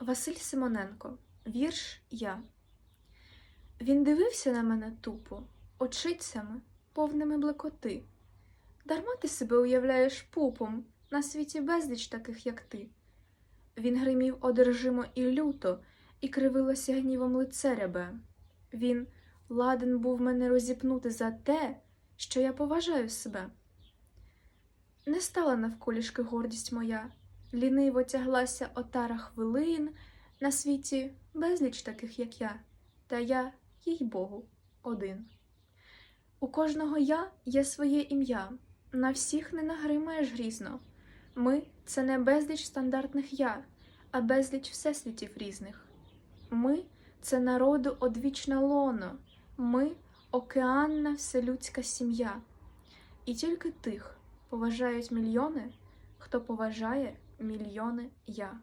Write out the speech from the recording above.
Василь Симоненко. Вірш Я. Він дивився на мене тупо, очицями, повними блекоти. Дарма ти себе уявляєш пупом, на світі безліч таких, як ти. Він гримів одержимо і люто, і кривилося гнівом лице рябе. Він ладен був мене розіпнути за те, що я поважаю себе. Не стала навколішки гордість моя, ліниво тяглася отара хвилин, на світі безліч таких, як я, та я, їй Богу, один. У кожного я є своє ім'я, на всіх не нагримаєш грізно. Ми це не безліч стандартних я, а безліч всесвітів різних. Ми це народу одвічне лоно, ми океанна вселюдська сім'я. І тільки тих поважають мільйони, хто поважає мільйони я.